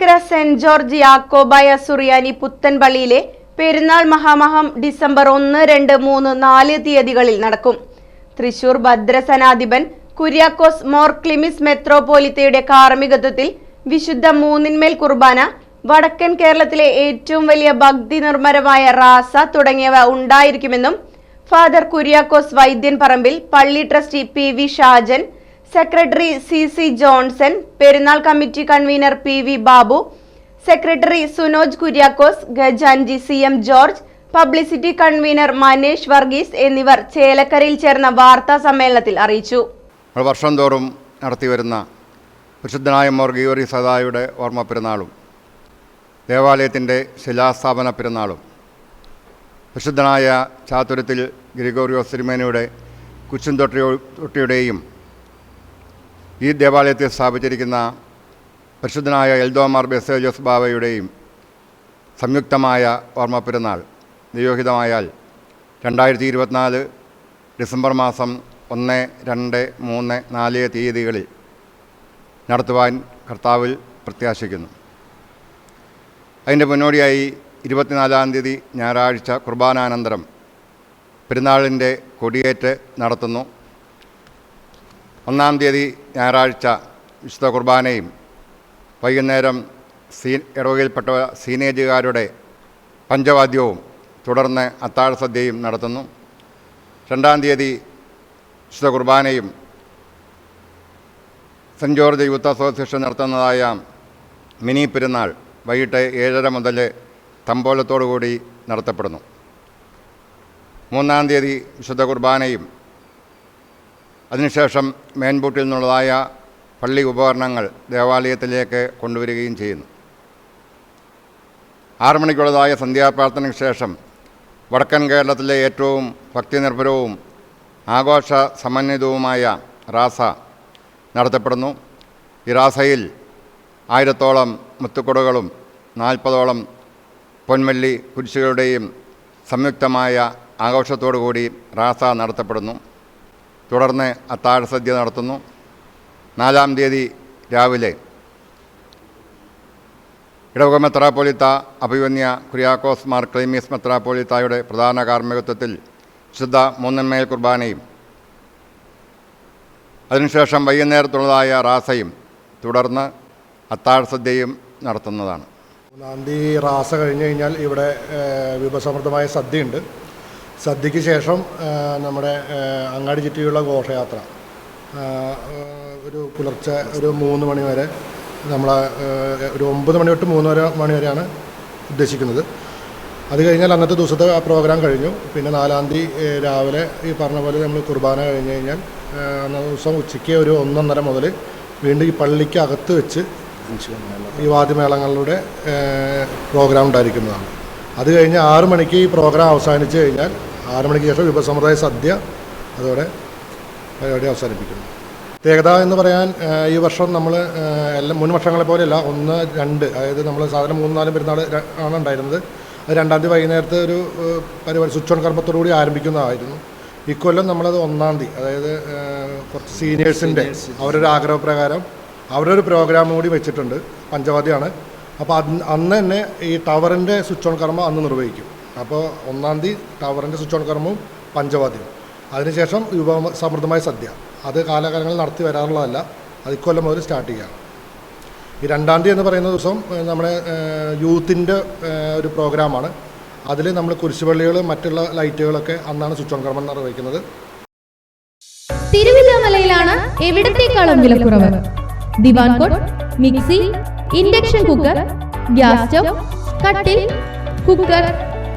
Mavelikkara saint George യാക്കോബായ സുറിയാനി പുത്തൻപള്ളിയിലെ പെരുന്നാൾ മഹാമഹം ഡിസംബർ ഒന്ന് രണ്ട് മൂന്ന് നാല് തീയതികളിൽ നടക്കും. തൃശൂർ ഭദ്രസനാധിപൻ കുര്യാക്കോസ് മോർ ക്ലിമിസ് മെത്രോപോലിത്തയുടെ കാർമ്മികത്വത്തിൽ വിശുദ്ധ മൂന്നിന്മേൽ കുർബാന വടക്കൻ കേരളത്തിലെ ഏറ്റവും വലിയ ഭക്തി നിർമ്മരമായ റാസ തുടങ്ങിയവ ഉണ്ടായിരിക്കുമെന്നും ഫാദർ കുര്യാക്കോസ് വൈദ്യൻ പറമ്പിൽ പള്ളി trustee P V Shajan secretary C C Johnson പെരുന്നാൾ committee convener P V Babu secretary Sunoj Kuriakose ഗജാൻജി C M George publicity convener Manesh Varghese എന്നിവർ ചേലക്കരയിൽ ചേർന്ന വാർത്താ സമ്മേളനത്തിൽ അറിയിച്ചു. വർഷം തോറും നടത്തിവരുന്ന വിശുദ്ധനായ മോർഗിയോറി സദായുടെ ഓർമ്മ പെരുന്നാളും ദേവാലയത്തിന്റെ ശിലാസ്ഥാപന പെരുന്നാളും വിശുദ്ധനായ ചാതുരത്തിൽ ഗ്രിഗോറിയോ സിരിമേനയുടെ കുച്ചും തൊട്ടിയോ തൊട്ടിയുടെയും ഈ ദേവാലയത്തിൽ സ്ഥാപിച്ചിരിക്കുന്ന പരിശുദ്ധനായ എൽദോമാർ ബെസേജോസ് ബാബയുടെയും സംയുക്തമായ ഓർമ്മ പെരുന്നാൾ നിയോഗിതമായാൽ രണ്ടായിരത്തി ഇരുപത്തിനാല് ഡിസംബർ മാസം ഒന്ന് രണ്ട് മൂന്ന് നാല് തീയതികളിൽ നടത്തുവാൻ കർത്താവിൽ പ്രത്യാശിക്കുന്നു. അതിന്റെ മുന്നോടിയായി ഇരുപത്തിനാലാം തീയതി ഞായറാഴ്ച കുർബാനാനന്തരം പെരുന്നാളിന്റെ കൊടിയേറ്റ് നടത്തുന്നു. ഒന്നാം തീയതി ഞായറാഴ്ച വിശുദ്ധ കുർബാനയും വൈകുന്നേരം സീ ഇടവകയിൽപ്പെട്ട സീനേജുകാരുടെ പഞ്ചവാദ്യവും തുടർന്ന് അത്താഴ സദ്യയും നടത്തുന്നു. രണ്ടാം തീയതി വിശുദ്ധ കുർബാനയും സെന്റ് ജോർജ് യൂത്ത് അസോസിയേഷൻ നടത്തുന്നതായ മിനി പെരുന്നാൾ വൈകിട്ട് ഏഴര മുതൽ തമ്പോലത്തോടുകൂടി നടത്തപ്പെടുന്നു. മൂന്നാം തീയതി വിശുദ്ധ കുർബാനയും അതിനുശേഷം മേൻബൂട്ടിൽ നിന്നുള്ളതായ പള്ളി ഉപകരണങ്ങൾ ദേവാലയത്തിലേക്ക് കൊണ്ടുവരികയും ചെയ്യുന്നു. ആറു മണിക്കുള്ളതായ സന്ധ്യാപ്രാർത്ഥനയ്ക്ക് ശേഷം വടക്കൻ കേരളത്തിലെ ഏറ്റവും ഭക്തിനിർഭരവും ആഘോഷ സമന്വിതവുമായ റാസ നടത്തപ്പെടുന്നു. ഈ റാസയിൽ ആയിരത്തോളം മുത്തുക്കുടകളും നാൽപ്പതോളം പൊന്മല്ലി കുരിശുകളുടെയും സംയുക്തമായ ആഘോഷത്തോടുകൂടി റാസ നടത്തപ്പെടുന്നു. തുടർന്ന് അത്താഴ സദ്യ നടത്തുന്നു. നാലാം തീയതി രാവിലെ ഇടവക മെത്രാപ്പോലിത്ത അഭിവന്യ കുര്യാക്കോസ് മാർ ക്ലീമീസ് മെത്രാപ്പോലിത്തായുടെ പ്രധാന കാർമ്മികത്വത്തിൽ ശുദ്ധ മൂന്നന്മേൽ കുർബാനയും അതിനുശേഷം വൈകുന്നേരത്തുള്ളതായ റാസയും തുടർന്ന് അത്താഴ സദ്യയും നടത്തുന്നതാണ്. മൂന്നാം തീയതി റാസ കഴിഞ്ഞ് കഴിഞ്ഞാൽ ഇവിടെ വിഭസമൃദ്ധമായ സദ്യയുണ്ട്. സദ്യയ്ക്ക് ശേഷം നമ്മുടെ അങ്ങാടി ചുറ്റിയുള്ള ഘോഷയാത്ര. ഒരു പുലർച്ചെ ഒരു മൂന്ന് മണി വരെ നമ്മളെ ഒരു ഒമ്പത് മണി തൊട്ട് മൂന്ന് വരെ മണി വരെയാണ് ഉദ്ദേശിക്കുന്നത്. അത് കഴിഞ്ഞാൽ അന്നത്തെ ദിവസത്തെ ആ പ്രോഗ്രാം കഴിഞ്ഞു. പിന്നെ നാലാം തീയതി രാവിലെ ഈ പറഞ്ഞ പോലെ നമ്മൾ കുർബാന കഴിഞ്ഞ് കഴിഞ്ഞാൽ അന്നേ ദിവസം ഉച്ചയ്ക്ക് ഒരു ഒന്നൊന്നര മുതൽ വീണ്ടും ഈ പള്ളിക്ക് അകത്ത് വെച്ച് ഈ വാദ്യമേളങ്ങളുടെ പ്രോഗ്രാം ഉണ്ടായിരിക്കുന്നതാണ്. അത് കഴിഞ്ഞ് ആറു മണിക്ക് ഈ പ്രോഗ്രാം അവസാനിച്ച് കഴിഞ്ഞാൽ ആറ് മണിക്ക് ശേഷം വിഭവസമ്പ്രദായ സദ്യ അതോടെ പരിപാടി അവസാനിപ്പിക്കുന്നു. പ്രത്യേകത എന്ന് പറയാൻ ഈ വർഷം നമ്മൾ എല്ലാ മൂന്ന് വർഷങ്ങളെ പോലെയല്ല ഒന്ന് രണ്ട് അതായത് നമ്മൾ സാധാരണ മൂന്ന് നാലും പെരുന്നാൾ ആണ് ഉണ്ടായിരുന്നത്. അത് രണ്ടാം തീയതി വൈകുന്നേരത്തെ ഒരു പരിപാടി സ്വിച്ച് ഓൺ കർമ്മത്തോടുകൂടി ആരംഭിക്കുന്നതായിരുന്നു. ഇക്കൊല്ലം നമ്മളത് ഒന്നാം തീയതി അതായത് കുറച്ച് സീനിയേഴ്സിന്റെ അവരൊരു ആഗ്രഹപ്രകാരം അവരൊരു പ്രോഗ്രാം കൂടി വെച്ചിട്ടുണ്ട് പഞ്ചവാദിയാണ് അപ്പോൾ അന്ന് അന്ന് തന്നെ ഈ ടവറിന്റെ സ്വിച്ച് ഓൺ കർമ്മം അന്ന് നിർവഹിക്കും. അപ്പോൾ ഒന്നാം തീയതി ടവറിന്റെ സ്വിച്ച് ഓൺ കർമ്മവും പഞ്ചവാദ്യം അതിനുശേഷം വിഭവ സമൃദ്ധമായ സദ്യ. അത് കാലാകാലങ്ങളിൽ നടത്തി വരാറുള്ളതല്ല അത് ഇക്കൊല്ലം മുതൽ സ്റ്റാർട്ട് ചെയ്യുകയാണ്. ഈ രണ്ടാം തീയതി എന്ന് പറയുന്ന ദിവസം നമ്മുടെ യൂത്തിന്റെ ഒരു പ്രോഗ്രാമാണ്. അതിൽ നമ്മൾ കുരിശുപള്ളികൾ മറ്റുള്ള ലൈറ്റുകളൊക്കെ അന്നാണ് സ്വിച്ച് ഓൺ കർമ്മം നിർവഹിക്കുന്നത്. തിരുവില്ലാമലയിലാണ് എവിടത്തേക്കാളും വിലക്കുറവ്? Divan cot mixie induction cooker gas stove കട്ടിൽ കുക്കർ.